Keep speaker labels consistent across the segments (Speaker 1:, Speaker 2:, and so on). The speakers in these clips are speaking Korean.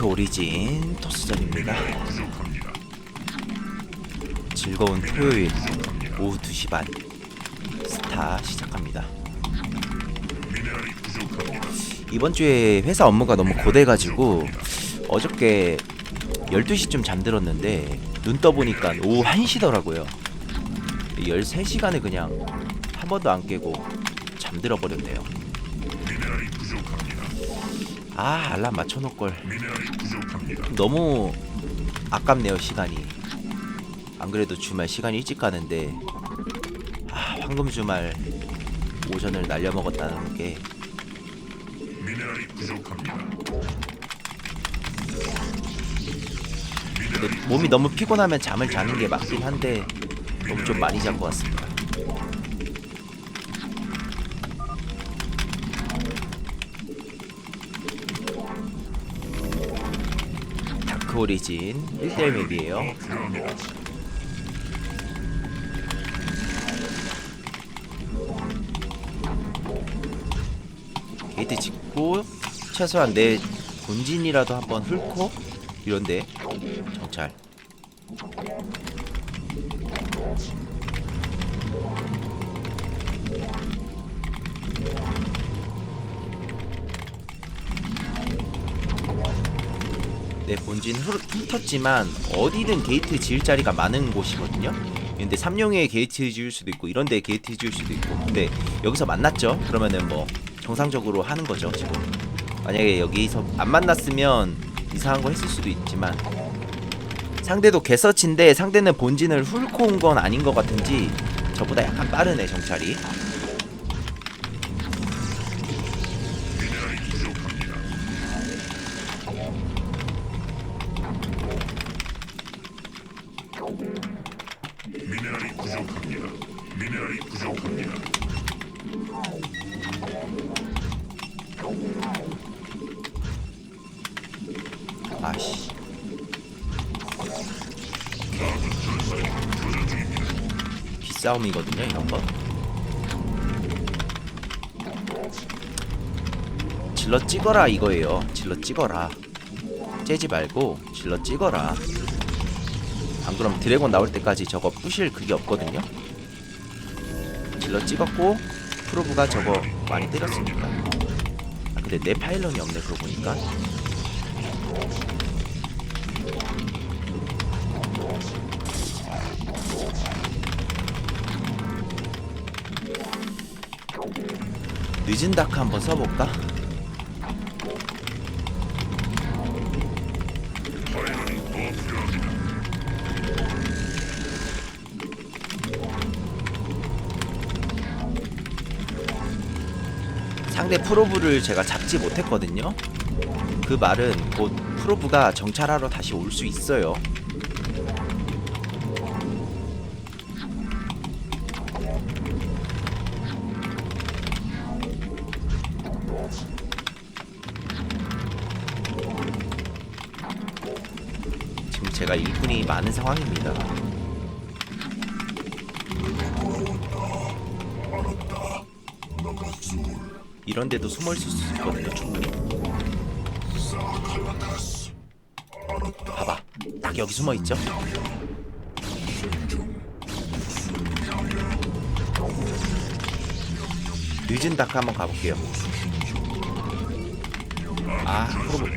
Speaker 1: 다크 오리진 토스전입니다. 즐거운 토요일 오후 2시 반 스타 시작합니다. 이번 주에 회사 업무가 너무 고돼가지고 어저께 12시쯤 잠들었는데 눈 떠보니까 오후 1시더라고요. 13시간을 그냥 한 번도 안 깨고 잠들어 버렸네요. 아 알람 맞춰놓을 걸. 너무 아깝네요 시간이. 안 그래도 주말 시간이 일찍 가는데 아 황금 주말 오전을 날려 먹었다는 게 몸이 너무 피곤하면 잠을 자는 게 맞긴 한데 너무 좀 많이 잔 것 같습니다. 오리진 1대1 맵이에요. 게이트 짓고 최소한 내 본진이라도 한번 훑고 이런데 정찰 내 본진 훑- 훑었지만 어디든 게이트 지을 자리가 많은 곳이거든요. 근데 삼룡에 게이트 지을 수도 있고 이런데 게이트 지을 수도 있고. 근데 여기서 만났죠. 그러면은 뭐 정상적으로 하는 거죠 지금. 만약에 여기서 안 만났으면 이상한 거 했을 수도 있지만. 상대도 개서치인데 상대는 본진을 훑고 온 건 아닌 것 같은지 저보다 약간 빠르네 정찰이 아씨. 기싸움이거든요 이런 거. 질러 찍어라 이거예요. 질러 찍어라. 째지 말고 질러 찍어라 안 그럼 드래곤 나올 때까지 저거 부실 그게 없거든요. 질러 찍었고 프로브가 저거 많이 때렸으니까. 아 근데 내 파일런이 없네 그러고 보니까. 늦은 다크 한번 써볼까? 상대 프로브를 제가 잡지 못했거든요. 그 말은 곧 프로브가 정찰하러 다시 올 수 있어요. 제가 일꾼이 많은 상황입니다. 이런 데도 숨어 있을 수 있거든요, 충분히. 봐봐. 딱 여기 숨어 있죠? 늦은 다크 한번 가볼게요. 아, 프로브.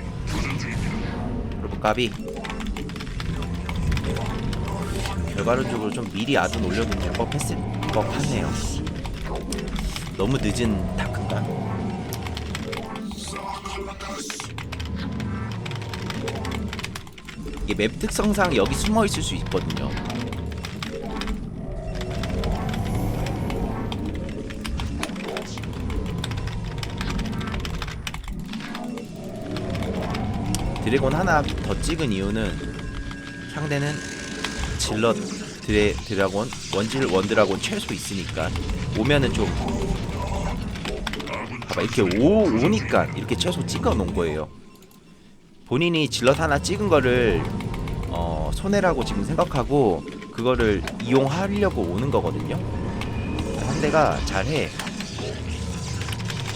Speaker 1: 프로브 까비. 결과론적으로 좀 미리 아둔 올려놓을 법했을 법하네요. 너무 늦은 다크인가? 이게 맵 특성상 여기 숨어 있을 수 있거든요. 드래곤 하나 더 찍은 이유는 상대는 질럿 드래 드라곤 원질 원드라곤 최소 있으니까 오면은 좀 봐봐 이렇게 오 오니까 이렇게 최소 찍어 놓은 거예요. 본인이 질럿 하나 찍은 거를 어, 손해라고 지금 생각하고 그거를 이용하려고 오는 거거든요. 상대가 잘해.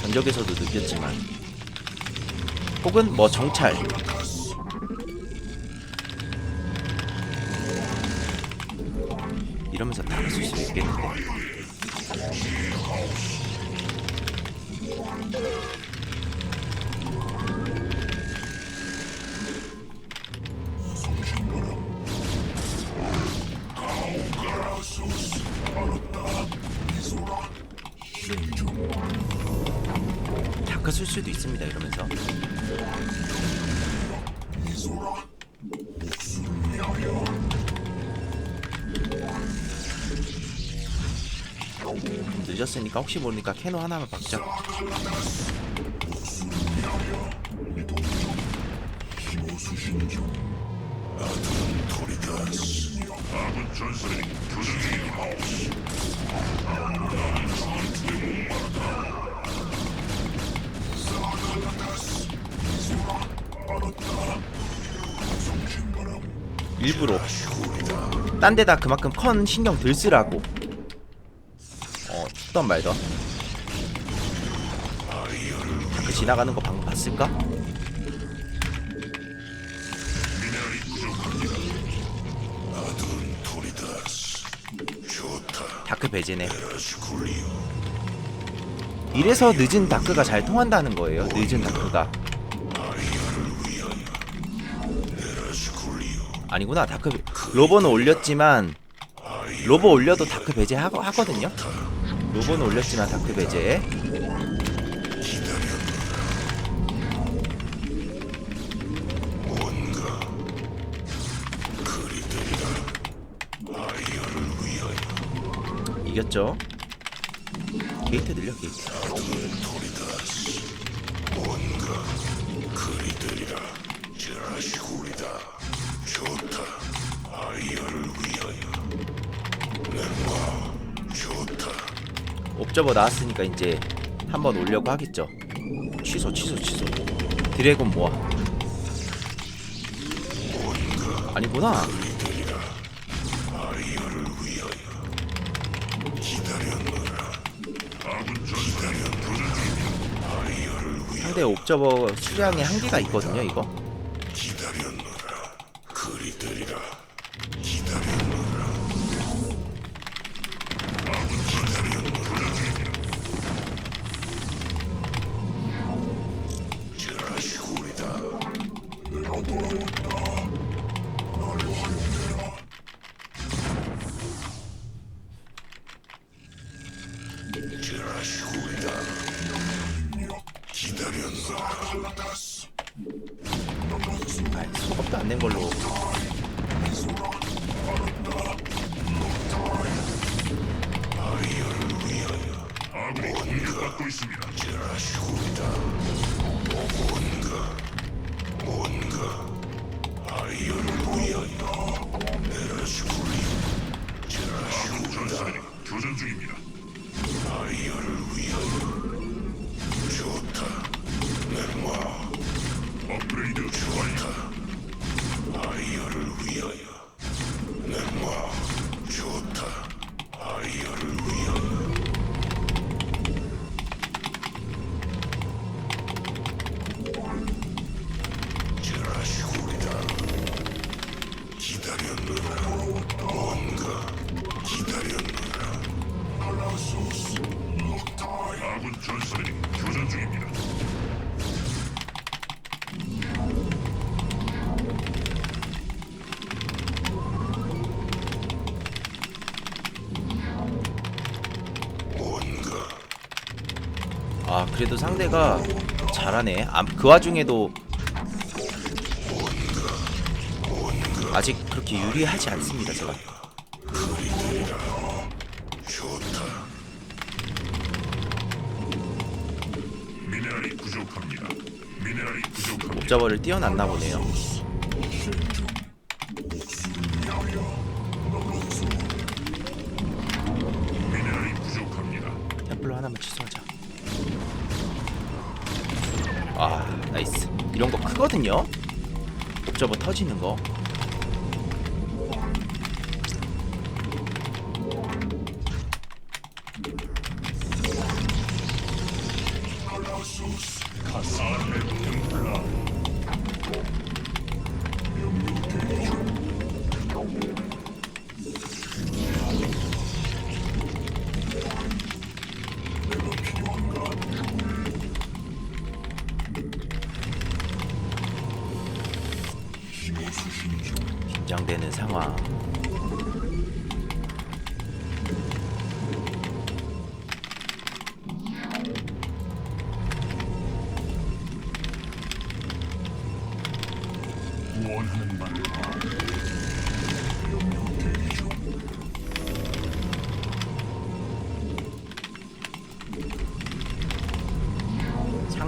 Speaker 1: 전적에서도 느꼈지만 혹은 뭐 정찰 이러면서 다를 수 있겠는데. 다크 쓸 수도 있습니다 이러면서 늦었으니까 혹시 모르니까 캐노 하나만 박자. 일부러 딴 데다 그만큼 컨 신경 들 쓰라고 어 죽던 말던 다크 지나가는 거 방금 봤을까? 다크 배제네. 이래서 늦은 다크가 잘 통한다는 거예요 늦은 다크가. 아니구나 다크 로버는 올렸지만 로버 올려도 다크 배제 하고 하거든요 로버는 올렸지만 다크 배제 이겼죠 게이트 늘려 게이트.
Speaker 2: 좋다. 아이어를 위하여. nem마. 좋다.
Speaker 1: 옵저버 나왔으니까 이제 한번 올려고 하겠죠. 취소 취소 취소. 드래곤 모아. 아니구나. 상대 옵저버 수량에 한계가 있거든요. 이거.
Speaker 2: 돌아왔다. 나를 활용해
Speaker 1: 아 그래도 상대가 잘하네. 아, 그 와중에도 아직 그렇게 유리하지 않습니다. 제가.
Speaker 2: 미네랄이 부족합니다. 미네랄이 부족합니다.
Speaker 1: 옵저버를 띄어놨나 보네요.
Speaker 2: 미네랄이 부족합니다.
Speaker 1: 템플러 하나만 취소하자. 아 나이스. 이런 거 크거든요. 옵저버 터지는 거.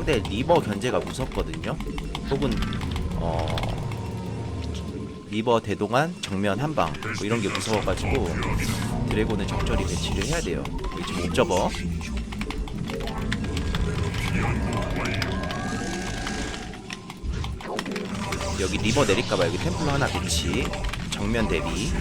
Speaker 1: 상대 리버 견제가 무섭거든요. 혹은 어 리버 대동한 정면 한방 뭐 이런 게 무서워가지고 드래곤은 적절히 배치를 해야 돼요. 여기 지금 옵저버 여기 리버 내릴까봐 여기 템플러 하나 배치 정면 대비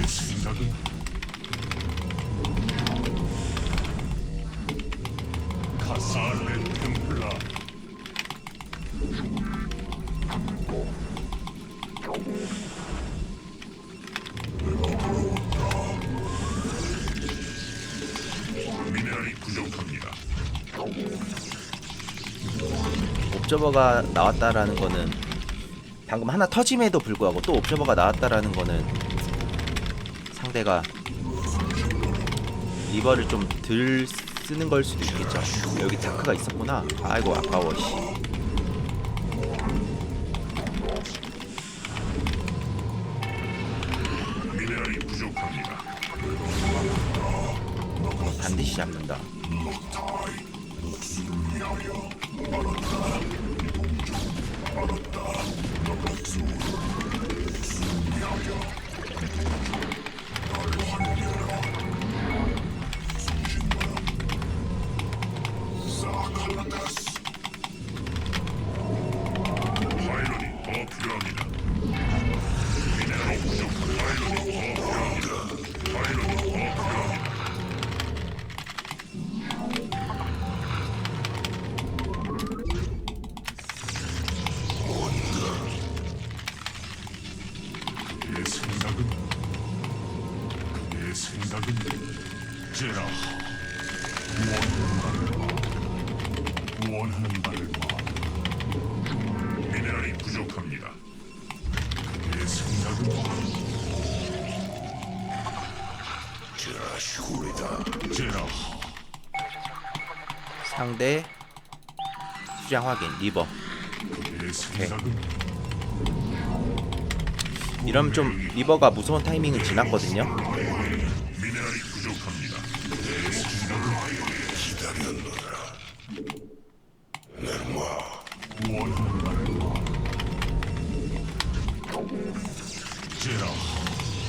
Speaker 1: 옵저버가 나왔다라는 거는 방금 하나 터짐에도 불구하고 또 옵저버가 나왔다라는 거는 상대가 리버를 좀 덜 쓰는 걸 수도 있겠죠. 여기 다크가 있었구나. 아이고 아까워 씨.
Speaker 2: 미네랄이 부족 합니다.
Speaker 1: 반드시 잡는다.
Speaker 2: 파 생각은 내 생각은 제라 원하는 말을 말 원하는 말을 말 미네랄이 부족합니다. 내 생각은 제라 시골이다. 제라
Speaker 1: 상대 수장 확인 리버.
Speaker 2: 내 생각은
Speaker 1: 이러면 좀 리버가 무서운 타이밍은 지났거든요.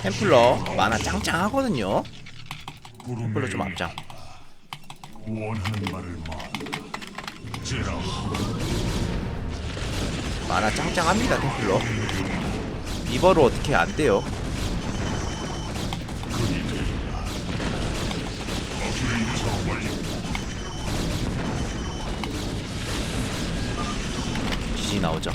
Speaker 1: 템플러 만화 짱짱하거든요. 템플러 좀 앞장. 만화 짱짱합니다 템플러. 리버로 어떻게 안 돼요? 지지 나오죠.